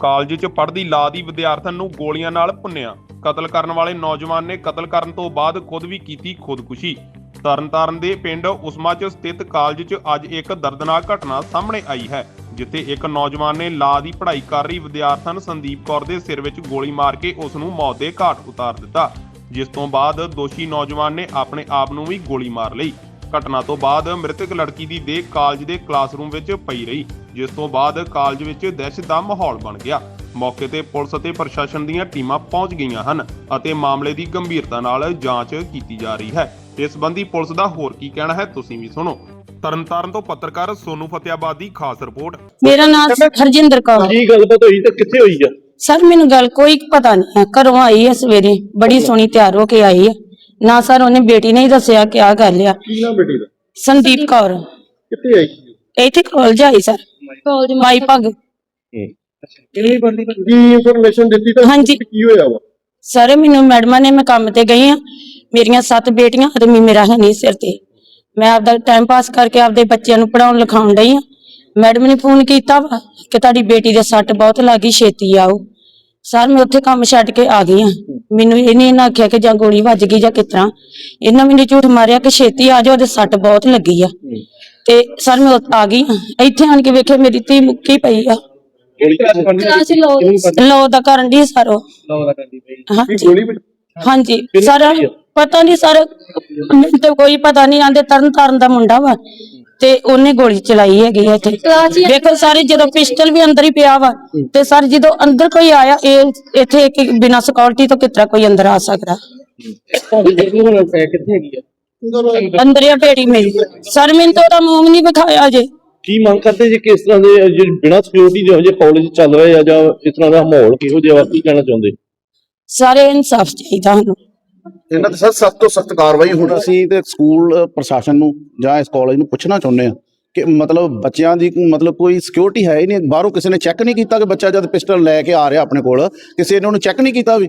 College 'ਚ ਪੜ੍ਹਦੀ ਲਾ ਦੀ ਵਿਦਿਆਰਥਣ ਨੂੰ ਗੋਲੀਆਂ ਨਾਲ ਭੁੰਨਿਆ। ਕਤਲ ਕਰਨ ਵਾਲੇ ਨੌਜਵਾਨ ਨੇ ਕਤਲ ਕਰਨ ਤੋਂ ਬਾਅਦ ਖੁਦ ਵੀ ਕੀਤੀ ਖੁਦਕੁਸ਼ੀ। ਤਰਨਤਾਰਨ ਦੇ ਪਿੰਡ ਉਸਮਾ 'ਚ ਸਥਿਤ ਕਾਲਜ 'ਚ ਅੱਜ ਇੱਕ ਦਰਦਨਾਕ ਘਟਨਾ ਸਾਹਮਣੇ ਆਈ ਹੈ, ਜਿੱਥੇ ਇੱਕ ਨੌਜਵਾਨ ਨੇ ਲਾ ਦੀ ਪੜ੍ਹਾਈ ਕਰ ਰਹੀ ਵਿਦਿਆਰਥਣ ਸੰਦੀਪ ਕੌਰ ਦੇ ਸਿਰ ਵਿੱਚ ਗੋਲੀ ਮਾਰ ਕੇ ਉਸ ਨੂੰ ਮੌਤ ਦੇ ਘਾਟ ਉਤਾਰ ਦਿੱਤਾ। ਜਿਸ ਤੋਂ ਬਾਅਦ ਦੋਸ਼ੀ ਨੌਜਵਾਨ ਨੇ ਆਪਣੇ ਆਪ ਨੂੰ ਵੀ ਗੋਲੀ ਮਾਰ ਲਈ। ਘਟਨਾ ਤੋਂ ਬਾਅਦ ਮ੍ਰਿਤਕ ਲੜਕੀ ਦੀ ਦੇਹ ਕਾਲਜ ਦੇ ਕਲਾਸਰੂਮ ਵਿੱਚ ਪਈ ਰਹੀ। ਜਿਸ ਤੋਂ ਬਾਅਦ ਕਾਲਜ ਵਿੱਚ ਦਹਿਸ਼ਤ ਦਾ ਮਾਹੌਲ ਬਣ ਗਿਆ। ਮੌਕੇ ਤੇ ਪੁਲਿਸ ਅਤੇ ਪ੍ਰਸ਼ਾਸਨ ਦੀਆਂ ਟੀਮਾਂ ਪਹੁੰਚ ਗਈਆਂ ਹਨ ਅਤੇ ਮਾਮਲੇ ਦੀ ਗੰਭੀਰਤਾ ਨਾਲ ਜਾਂਚ ਕੀਤੀ ਜਾ ਰਹੀ ਹੈ। ਇਸ ਸੰਬੰਧੀ ਪੁਲਿਸ ਦਾ ਹੋਰ ਕੀ ਕਹਿਣਾ ਹੈ ਤੁਸੀਂ ਵੀ ਸੁਣੋ। ਤਰਨਤਾਰਨ ਤੋਂ ਪੱਤਰਕਾਰ ਸੋਨੂ ਫਤਿਆਬਾਦ ਦੀ ਖਾਸ ਰਿਪੋਰਟ। ਮੇਰਾ ਨਾਮ ਹਰਜਿੰਦਰ ਕੌਰ। ਕੀ ਗੱਲਬਾਤ ਹੋਈ ਤੇ ਕਿੱਥੇ ਹੋਈ ਆ? ਸਰ ਮੈਨੂੰ ਗੱਲ ਕੋਈ ਪਤਾ ਨਹੀਂ ਹੈ। ਘਰੋਂ ਆਈ ਹੈ ਸਵੇਰੇ ਬੜੀ ਸੋਹਣੀ ਤਿਆਰ ਹੋ ਕੇ ਆਈ ਹੈ। ਨਾ ਸਰ ਉਹਨੇ ਬੇਟੀ ਨੇ ਹੀ ਦੱਸਿਆ ਕਿ ਆ ਗੱਲ ਆ। ਕੀ ਨਾਮ ਬੇਟੀ ਦਾ? ਸੰਦੀਪ ਕੌਰ। ਕਿੱਥੇ ਆਈ ਸੀ? ਇੱਥੇ ਕਾਲਜ ਆਈ ਸਰ। ਕਾਲਜ ਮਾਈ ਭਗ। ਕਿਹੜੀ ਬੰਦੀ ਕੀ ਇਨਫੋਰਮੇਸ਼ਨ ਦਿੱਤੀ ਤਾਂ ਹਾਂਜੀ। ਕੀ ਹੋਇਆ ਵਾ? ਸਰ ਮੈਨੂੰ ਮੈਡਮਾਂ ਨੇ ਮੈਂ ਕੰਮ ਤੇ ਗਈ ਆ। ਮੇਰੀਆਂ ਸੱਤ ਬੇਟੀਆਂ ਆਦਮੀ ਮੇਰਾ ਹੈ ਨਹੀਂ ਸਿਰ ਤੇ। ਮੈਂ ਆਪਦਾ ਟਾਈਮ ਪਾਸ ਕਰਕੇ ਆਪਦੇ ਬੱਚਿਆਂ ਨੂੰ ਪੜਾਉਣ ਲਿਖਾਉਣ ਡਈ ਆ। ਮੈਡਮ ਨੇ ਫੋਨ ਕੀਤਾ ਵਾ ਕਿ ਤੁਹਾਡੀ ਬੇਟੀ ਦੇ ਸੱਟ ਬਹੁਤ ਲੱਗੀ ਛੇਤੀ ਆਓ। ਸਰ ਮੈਂ ਉੱਥੇ ਕੰਮ ਛੱਡ ਕੇ ਆ ਗਈ ਆ। ਮੈਨੂੰ ਇਹਨੇ ਇਹਨਾਂ ਆਖਿਆ ਕਿ ਜਾਂ ਗੋਲੀ ਵੱਜ ਗਈ ਜਾਂ ਕਿਤਰਾ ਇਹਨਾਂ ਮੈਨੂੰ ਝੂਠ ਮਾਰਿਆ ਕਿ ਛੇਤੀ ਆ ਜਾਓ ਉਹਦੇ ਸੱਟ ਬਹੁਤ ਲੱਗੀ ਆ। ਤੇ ਸਰ ਮੈਂ ਉੱਥੇ ਆ ਗਈ ਆਂ। ਇੱਥੇ ਆਣ ਕੇ ਵੇਖਿਆ ਮੇਰੀ ਧੀ ਮੁੱਕੀ ਪਈ ਆ। ਲੋ ਦਾ ਕਰਨ ਦੀ ਸਰ ਉਹ। ਹਾਂਜੀ। ਹਾਂਜੀ ਸਰ ਪਤਾ ਨਹੀਂ ਸਰ ਮੈਨੂੰ ਤੇ ਕੋਈ ਪਤਾ ਨਹੀਂ ਆਂਦੇ ਤਰਨ ਤਾਰਨ ਦਾ ਮੁੰਡਾ ਵਾ। ਤੇ ਉਹਨੇ ਗੋਲੀ ਚਲਾਈ ਹੈਗੀ ਆ ਇੱਥੇ। ਦੇਖੋ ਸਾਰੇ ਜਦੋਂ ਪਿਸਟਲ ਵੀ ਅੰਦਰ ਹੀ ਪਿਆ ਵਾ ਤੇ ਸਰ ਜਦੋਂ ਅੰਦਰ ਕੋਈ ਆਇਆ ਇਹ ਇੱਥੇ ਇੱਕ ਬਿਨਾ ਸਿਕਿਉਰਿਟੀ ਤੋਂ ਕਿਤਰਾ ਕੋਈ ਅੰਦਰ ਆ ਸਕਦਾ। ਤੁਹਾਡੀ ਜਿਹੜੀ ਹੁਣ ਪੈ ਕਿੱਥੇ ਹੈਗੀ ਆ? ਅੰਦਰ ਹੀ ਆ ਬੇਟੀ ਮੇਰੀ। ਸਰ ਮੈਨੂੰ ਤਾਂ ਉਹਦਾ ਮੂੰਹ ਵੀ ਨਹੀਂ ਵਿਖਾਇਆ ਜੇ ਕੀ ਮੰਗ ਕਰਦੇ ਜੀ ਕਿਸ ਤਰ੍ਹਾਂ ਦੇ ਜਿਹੜੇ ਬਿਨਾਂ ਸਿਕਿਉਰਿਟੀ ਜਿਹੋ ਜਿਹੇ ਕਾਲਜ ਚੱਲ ਰਹੇ ਆ ਜਾਂ ਇਸ ਤਰ੍ਹਾਂ ਦਾ ਮਾਹੌਲ ਕਿਹੋ ਜਿਹਾ ਵਾ ਕੀ ਕਹਿਣਾ ਚਾਹੁੰਦੇ? ਸਾਰੇ ਇਨਸਾਫ ਚਾਹੀਦਾ ਸਾਨੂੰ। ਇਹਨਾਂ ਤੇ ਸਰ ਸਖਤ ਤੋਂ ਸਖਤ ਕਾਰਵਾਈ ਹੁਣ ਅਸੀਂ ਤੇ ਸਕੂਲ ਪ੍ਰਸ਼ਾਸਨ ਨੂੰ ਜਾਂ ਇਸ ਕਾਲਜ ਨੂੰ ਪੁੱਛਣਾ ਚਾਹੁੰਦੇ ਆ ਕਿ ਮਤਲਬ ਬੱਚਿਆਂ ਦੀ ਮਤਲਬ ਕੋਈ ਸਿਕਿਉਰਿਟੀ ਹੈ ਹੀ ਨਹੀਂ। ਬਾਹਰੋਂ ਕਿਸੇ ਨੇ ਚੈੱਕ ਨਹੀਂ ਕੀਤਾ ਕਿ ਬੱਚਾ ਜਦ ਪਿਸਟਲ ਲੈ ਕੇ ਆ ਰਿਹਾ ਆਪਣੇ ਕੋਲ ਕਿਸੇ ਨੇ ਉਹਨੂੰ ਚੈੱਕ ਨਹੀਂ ਕੀਤਾ ਵੀ।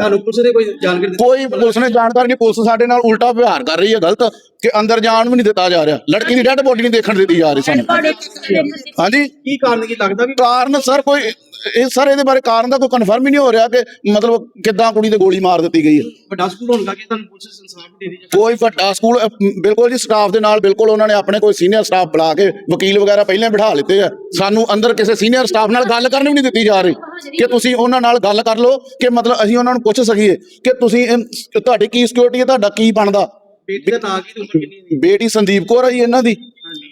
ਤੁਹਾਨੂੰ ਪੁਲਿਸ ਨੇ ਕੋਈ ਜਾਣਕਾਰੀ ਦਿੱਤੀ? ਕੋਈ ਪੁਲਿਸ ਨੇ ਜਾਣਕਾਰੀ ਨਹੀਂ ਪੁਲਿਸ ਸਾਡੇ ਨਾਲ ਉਲਟਾ ਵਿਵਹਾਰ ਕਰ ਰਹੀ ਹੈ ਗਲਤ ਕਿ ਅੰਦਰ ਜਾਣ ਵੀ ਨਹੀਂ ਦਿੱਤਾ ਜਾ ਰਿਹਾ। ਲੜਕੀ ਦੀ ਡੈੱਡ ਬੋਡੀ ਨਹੀਂ ਦੇਖਣ ਦਿੱਤੀ ਜਾ ਰਹੀ ਸਾਨੂੰ। ਹਾਂਜੀ? ਕੀ ਕਾਰਨ ਕੀ ਲੱਗਦਾ ਵੀ ਕਾਰਨ ਸਰ ਕੋਈ ਇਹ ਸਰ ਇਹਦੇ ਬਾਰੇ ਕਾਰਨ ਦਾ ਕੋਈ ਕਨਫਰਮ ਹੀ ਨਹੀਂ ਹੋ ਰਿਹਾ ਕਿ ਮਤਲਬ ਕਿੱਦਾਂ ਕੁੜੀ ਤੇ ਗੋਲੀ ਮਾਰ ਦਿੱਤੀ ਗਈ ਹੈ। ਵੱਡਾ ਸਕੂਲ ਹੋਣ ਕਰਕੇ ਤੁਹਾਨੂੰ ਪੁਲਿਸ ਇਨਸਾਫ ਦੇ ਰਹੀ ਹੈ ਕੋਈ ਵੱਡਾ ਸਕੂਲ ਬਿਲਕੁਲ ਜੀ ਸਟਾਫ ਦੇ ਨਾਲ ਬਿਲਕੁਲ ਉਹਨਾਂ ਨੇ ਆਪਣੇ ਕੋਈ ਸੀਨੀਅਰ ਸਟਾਫ ਬੁਲਾ ਕੇ ਵਕੀਲ ਵਗੈਰਾ ਪਹਿਲਾਂ ਬਿਠਾ ਲਿੱਤੇ ਆ। ਸਾਨੂੰ ਅੰਦਰ ਕਿਸੇ ਸੀਨੀਅਰ ਸਟਾਫ ਨਾਲ ਗੱਲ ਕਰਨੀ ਵੀ ਨਹੀਂ ਦਿੱਤੀ ਜਾ ਰਹੀ ਕਿ ਤੁਸੀਂ ਉਹਨਾਂ ਨਾਲ ਗੱਲ ਕਰ ਲਓ ਕਿ ਮਤਲਬ ਅਸੀਂ ਉਹਨਾਂ ਨੂੰ ਪੁੱਛ ਸਕੀਏ ਕਿ ਤੁਸੀਂ ਇਹ- ਤੁਹਾਡੀ ਕੀ ਸਿਕਿਉਰਿਟੀ ਹੈ ਤੁਹਾਡਾ ਕੀ ਬਣਦਾ? ਬੇਟੀ ਦਾ ਕਿੰਨੀ ਦੀ? ਬੇਟੀ ਸੰਦੀਪ ਕੌਰ ਹੈ ਜੀ ਇਹਨਾਂ ਦੀ।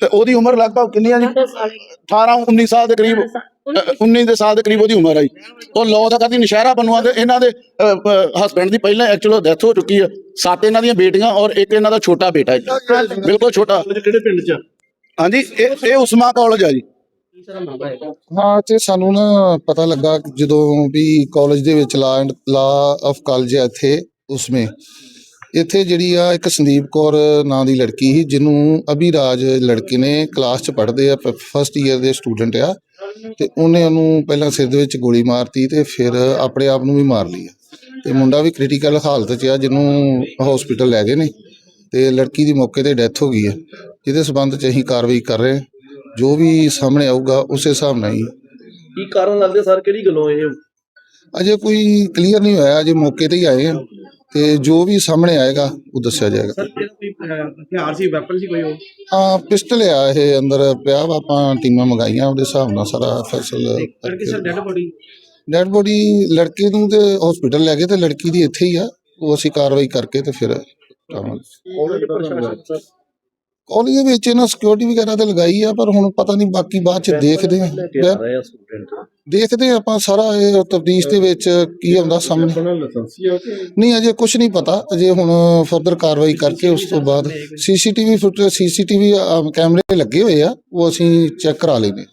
ਤੇ ਉਹਦੀ ਉਮਰ ਲਗਭਗ ਕਿੰਨੀ ਆ ਜੀ? 18 19 ਸਾਲ ਦੇ ਕਰੀਬ ਅ, 19 ਦੇ ਸਾਲ ਦੇ ਕਰੀਬ ਉਹਦੀ ਉਮਰ ਜੀ। ਉਹ ਲੋ ਦਾ ਕਰਦੀ ਨਸ਼ਹਿਰਾ ਬਨਵਾ ਤੇ ਇਹਨਾਂ ਦੇ ਹਸਬੰਡ ਦੀ ਪਹਿਲਾਂ ਐਕਚੁਅਲ ਡੈਥ ਹੋ ਚੁੱਕੀ ਹੈ ਸੱਤ ਇਹਨਾਂ ਦੀਆਂ ਬੇਟੀਆਂ ਔਰ ਇੱਕ ਇਹਨਾਂ ਦਾ ਛੋਟਾ ਬੇਟਾ ਹੈ ਜੀ ਬਿਲਕੁਲ ਛੋਟਾ। ਕਿਹੜੇ ਪਿੰਡ 'ਚ? ਆ? ਹਾਂਜੀ ਇਹ ਇਹ ਉਸਮਾ ਕਾਲਜ ਆ ਜੀ। ਹਾਂ, ਤੇ ਸਾਨੂੰ ਨਾ ਪਤਾ ਲੱਗਾ ਜਦੋਂ ਵੀ ਕਾਲਜ ਦੇ ਵਿੱਚ law and law of college ਹੈ ਇੱਥੇ, ਉਸਮੇ। ਇੱਥੇ ਜਿਹੜੀ ਆ ਇੱਕ ਸੰਦੀਪ ਕੌਰ ਨਾਂ ਦੀ ਲੜਕੀ ਸੀ, ਜਿਹਨੂੰ ਅਭਿਰਾਜ ਲੜਕੇ ਨੇ ਕਲਾਸ 'ਚ ਪੜ੍ਹਦੇ ਆ ਫਸਟ ਈਅਰ ਦੇ ਸਟੂਡੈਂਟ ਆ। ਤੇ ਉਹਨੇ ਉਹਨੂੰ ਪਹਿਲਾਂ ਸਿਰ ਦੇ ਵਿੱਚ ਗੋਲੀ ਮਾਰਤੀ ਤੇ ਫਿਰ ਆਪਣੇ ਆਪ ਨੂੰ ਵੀ ਮਾਰ ਲਿਆ ਤੇ ਮੁੰਡਾ ਵੀ ਕ੍ਰਿਟੀਕਲ ਹਾਲਤ 'ਚ ਆ, ਜਿਹਨੂੰ ਹਸਪੀਟਲ ਲੈ ਗਏ ਨੇ। ਤੇ ਲੜਕੀ ਦੀ ਮੌਕੇ ਤੇ ਡੈਥ ਹੋ ਗਈ ਹੈ ਜਿਹਦੇ ਸਬੰਧ 'ਚ ਅਸੀਂ ਕਾਰਵਾਈ ਕਰ ਰਹੇ ਹਾਂ। ਜੋ ਵੀ ਸਾਹਮਣੇ ਆਊਗਾ ਉਸੇ ਹਿਸਾਬ ਨਾਲ ਹੀ। ਕੀ ਕਾਰਨ ਲੱਗਦੇ ਸਰ? ਕਿਹੜੀ ਗੱਲੋਂ ਇਹ? ਅਜੇ ਕੋਈ ਕਲੀਅਰ ਨਹੀਂ ਹੋਇਆ ਅਜੇ ਮੌਕੇ ਤੇ ਹੀ ਆਏ ਹਾਂ ਤੇ ਜੋ ਵੀ ਸਾਹਮਣੇ ਆਏਗਾ ਉਹ ਦੱਸਿਆ ਜਾਏਗਾ। ਸਰ ਕਿਹੜਾ ਕੋਈ ਅਹ, ਹਥਿਆਰ ਸੀ ਵੈਪਨ ਸੀ ਕੋਈ ਉਹ? ਆ ਪਿਸਟਲ ਆ ਇਹ ਅੰਦਰ ਪਿਆ ਵਾ ਆਪਾਂ ਟੀਮਾਂ ਮੰਗਾਈਆਂ ਉਹਦੇ ਹਿਸਾਬ ਨਾਲ ਸਾਰਾ ਫੈਸਲ ਲੜਕੀ sir dead body dead body ਲੜਕੇ ਨੂੰ ਤੇ ਹਸਪੀਟਲ ਲੈ ਗਏ ਤੇ ਲੜਕੀ ਦੀ ਇੱਥੇ ਹੀ ਆ। ਉਹ ਅਸੀਂ ਕਾਰਵਾਈ ਕਰਕੇ ਤੇ ਫਿਰ ਕਰਾਂਗੇ ਕਾਲਜ ਦੇ ਵਿੱਚ ਇਹਨਾਂ ਸਿਕਿਉਰਿਟੀ ਵਗੈਰਾ ਤੇ ਲਗਾਈ ਆ ਪਰ ਹੁਣ ਪਤਾ ਨਹੀਂ ਬਾਕੀ ਬਾਅਦ ਚ ਦੇਖਦੇ ਆ। ਦੇਖਦੇ ਆ ਆਪਾਂ ਸਾਰਾ ਇਹ ਤਫਤੀਸ਼ ਦੇ ਵਿੱਚ ਕੀ ਆਉਂਦਾ ਸਾਹਮਣੇ। ਨਹੀਂ ਅਜੇ ਕੁਝ ਨਹੀਂ ਪਤਾ। ਅਜੇ ਹੁਣ ਫਰਦਰ ਕਾਰਵਾਈ ਕਰਕੇ ਉਸ ਤੋਂ ਬਾਅਦ ਸੀਸੀਟੀਵੀ ਫੁਟੇਜ ਸੀਸੀਟੀਵੀ ਕੈਮਰੇ ਲੱਗੇ ਹੋਏ ਆ ਉਹ ਅਸੀਂ ਚੈੱਕ ਕਰਾ ਲੈਨੇ